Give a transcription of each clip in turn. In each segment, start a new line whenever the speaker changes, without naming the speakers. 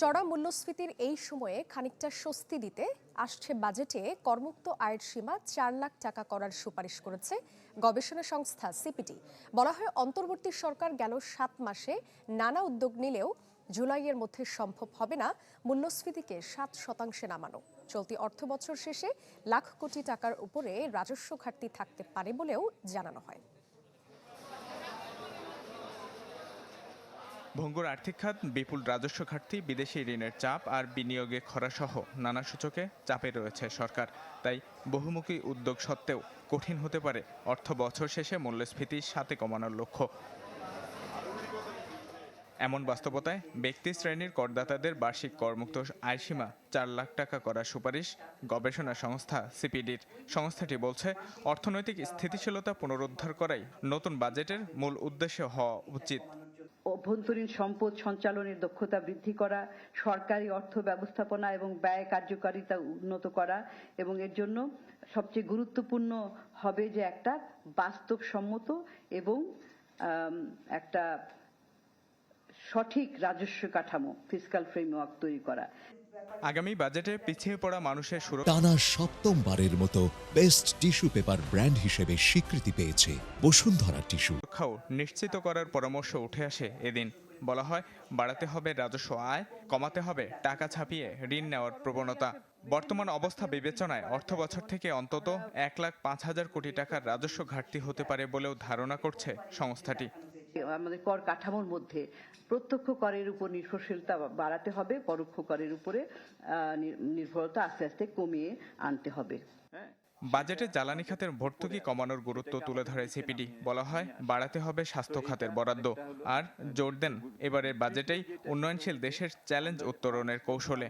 চড়া মূল্যস্ফীতির এই সময়ে খানিকটা স্বস্তি দিতে আসছে বাজেটে করমুক্ত আয়ের সীমা চার লাখ টাকা করার সুপারিশ করেছে গবেষণা সংস্থা সিপিটি। বলা হয়, অন্তর্বর্তী সরকার গেল সাত মাসে নানা উদ্যোগ নিলেও জুলাইয়ের মধ্যে সম্ভব হবে না মূল্যস্ফীতিকে সাত শতাংশে নামানো। চলতি অর্থ বছর শেষে লাখ কোটি টাকার উপরে রাজস্ব ঘাটতি থাকতে পারে বলেও জানানো হয়।
ভঙ্গুর আর্থিক খাত, বিপুল রাজস্ব ঘাটতি, বিদেশি ঋণের চাপ আর বিনিয়োগে খরাসহ নানা সূচকে চাপে রয়েছে সরকার। তাই বহুমুখী উদ্যোগ সত্ত্বেও কঠিন হতে পারে অর্থ বছর শেষে মূল্যস্ফীতি সাথে কমানোর লক্ষ্য। এমন বাস্তবতায় ব্যক্তি শ্রেণির করদাতাদের বার্ষিক করমুক্ত আয়সীমা চার লাখ টাকা করার সুপারিশ গবেষণা সংস্থা সিপিডির। সংস্থাটি বলছে, অর্থনৈতিক স্থিতিশীলতা পুনরুদ্ধার করাই নতুন বাজেটের মূল উদ্দেশ্য হওয়া উচিত।
অভ্যন্তরীণ সম্পদ সঞ্চালনের দক্ষতা বৃদ্ধি করা, সরকারি অর্থ ব্যবস্থাপনা এবং ব্যয় কার্যকারিতা উন্নত করা এবং এর জন্য সবচেয়ে গুরুত্বপূর্ণ হবে যে একটা বাস্তবসম্মত এবং একটা সঠিক রাজস্ব কাঠামো ফিসকাল ফ্রেমওয়ার্ক তৈরি করা।
আগামী বাজেটে পিছিয়ে পড়া মানুষের সুরক্ষা
টানা সপ্তমবারের মতো বেস্ট টিস্যু পেপার ব্র্যান্ড হিসেবে স্বীকৃতি পেয়েছে বসুন্ধরা টিস্যু।
সুরক্ষাও নিশ্চিত করার পরামর্শ উঠে আসে এদিন। বলা হয় বাড়াতে হবে রাজস্ব আয় কমাতে হবে টাকা ছাপিয়ে ঋণ নেওয়ার প্রবণতা। বর্তমান অবস্থা বিবেচনায় অর্থ বছর থেকে অন্তত এক লাখ পাঁচ হাজার কোটি টাকার রাজস্ব ঘাটতি হতে পারে বলেও ধারণা করছে সংস্থাটি।
আমাদের কর কাঠামোর মধ্যে প্রত্যক্ষ করের উপর নির্ভরশীলতা বাড়াতে হবে পরোক্ষ করের উপরে নির্ভরতা আস্তে আস্তে কমিয়ে আনতে হবে।
বাজেটে জ্বালানি খাতের ভর্তুকি কমানোর গুরুত্ব তুলে ধরে সিপিডি বলা হয় বাড়াতে হবে স্বাস্থ্য খাতের বরাদ্দ। আর জোর দেন এবারের বাজেটেই উন্নয়নশীল দেশের চ্যালেঞ্জ উত্তরণের কৌশলে।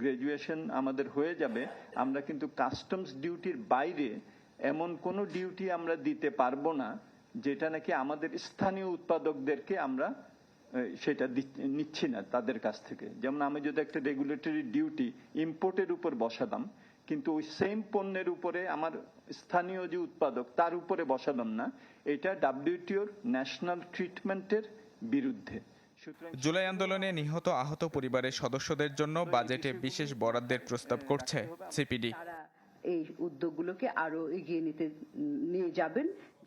গ্রাজুয়েশন আমাদের হয়ে যাবে। আমরা কিন্তু কাস্টমস ডিউটির বাইরে এমন কোনো ডিউটি আমরা দিতে পারব না যেটা নাকি আমাদের স্থানীয় উৎপাদকদেরকে আমরা সেটা নিচ্ছি না তাদের কাছ থেকে। যেমন আমি যদি একটা রেগুলেটরি ডিউটি ইম্পোর্টের উপর বসালাম কিন্তু ওই সেম পণ্যের উপরে আমার স্থানীয় যে উৎপাদক তার উপরে বসালাম না এটা ডাব্লিউটিওর ন্যাশনাল ট্রিটমেন্টের বিরুদ্ধে।
জুলাই আন্দোলনে নিহত আহত পরিবারের সদস্যদের জন্য বাজেটে বিশেষ বরাদ্দের প্রস্তাব করছে সিপিডি।
এই উদ্যোগগুলোকে আরও এগিয়ে নিতে নিয়ে যাবেন।